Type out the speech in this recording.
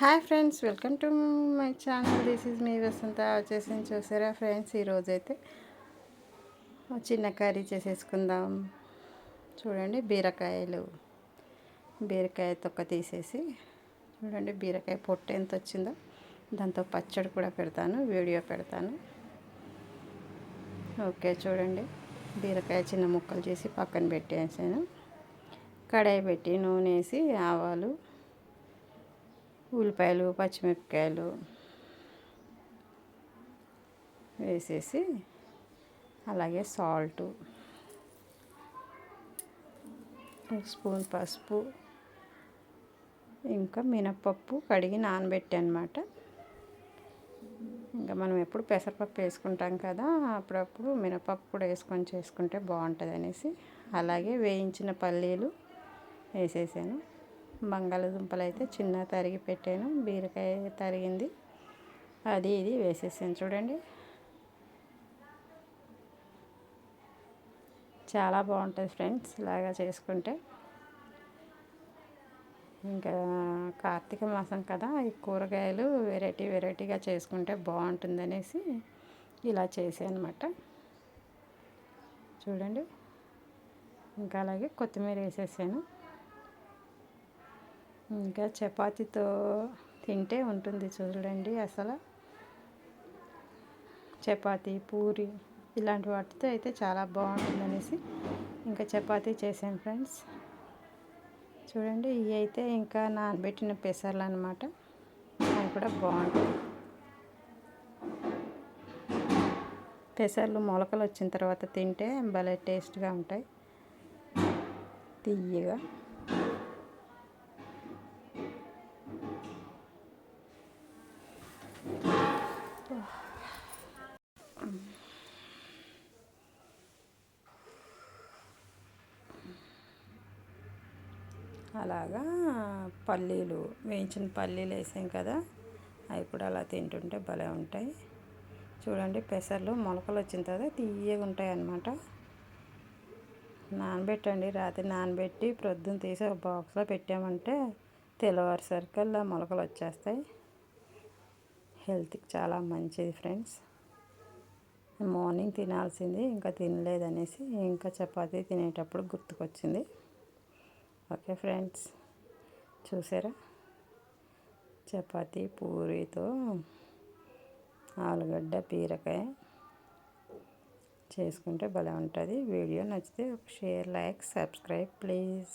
Hi friends welcome to my channel this is మీ వసంత వచ్చేసి చూసారా friends ఈరోజైతే చిన్న కర్రీ చేసేసుకుందాం. చూడండి బీరకాయలు. బీరకాయ తొక్క తీసేసి చూడండి బీరకాయ పొట్టు ఎంత వచ్చిందో. దాంతో పచ్చడి కూడా పెడతాను వీడియో పెడతాను. ఓకే చూడండి. బీరకాయ చిన్న ముక్కలు చేసి పక్కన పెట్టేసాను. కడాయి పెట్టి నూనె వేసి ఆవాలు ఉల్లిపాయలు పచ్చిమిరపకాయలు వేసేసి అలాగే సాల్టు ఒక స్పూన్ పసుపు ఇంకా మినప్పప్పు కడిగి నానబెట్టనమాట. ఇంకా మనం ఎప్పుడు పెసరపప్పు వేసుకుంటాం కదా అప్పుడప్పుడు మినపప్పు కూడా వేసుకొని చేసుకుంటే బాగుంటుంది అనేసి అలాగే వేయించిన పల్లీలు వేసేసాను. బంగాళదుంపలు అయితే చిన్న తరిగి పెట్టాను. బీరకాయ తరిగింది. అది ఇది వేసేసాను చూడండి. చాలా బాగుంటుంది ఫ్రెండ్స్ ఇలాగా చేసుకుంటే. ఇంకా కార్తీక మాసం కదా ఈ కూరగాయలు వెరైటీ వెరైటీగా చేసుకుంటే బాగుంటుందనేసి ఇలా చేసాను అనమాట చూడండి. ఇంకా అలాగే కొత్తిమీర వేసేసాను. ఇంకా చపాతీతో తింటే ఉంటుంది చూడండి అసలు. చపాతీ పూరి ఇలాంటి వాటితో అయితే చాలా బాగుంటుంది అనేసి ఇంకా చపాతీ చేశాను ఫ్రెండ్స్. చూడండి ఇవి అయితే ఇంకా నానబెట్టిన పెసర్లు అనమాట అవి కూడా బాగుంటాయి. పెసర్లు మొలకలు వచ్చిన తర్వాత తింటే భలే టేస్ట్గా ఉంటాయి. తీయగా అలాగా పల్లీలు వేయించిన పల్లీలు వేసాం కదా. అవి కూడా అలా తింటుంటే భలే ఉంటాయి. చూడండి పెసర్లు మొలకలు వచ్చిన తర్వాత తీయగా ఉంటాయి అన్నమాట. నానబెట్టండి. రాత్రి నానబెట్టి ప్రొద్దున తీసి ఒక బాక్స్లో పెట్టామంటే తెల్లవారు సరికల్లా మొలకలు వచ్చేస్తాయి. హెల్త్కి చాలా మంచిది ఫ్రెండ్స్. మార్నింగ్ తినాల్సింది ఇంకా తినలేదనేసి ఇంకా చపాతీ తినేటప్పుడు గుర్తుకొచ్చింది. ఓకే ఫ్రెండ్స్ చూసారా? చపాతీ పూరితో ఆలుగడ్డ బీరకాయ చేసుకుంటే భలే ఉంటుంది. వీడియో నచ్చితే షేర్ లైక్ సబ్స్క్రైబ్ ప్లీజ్.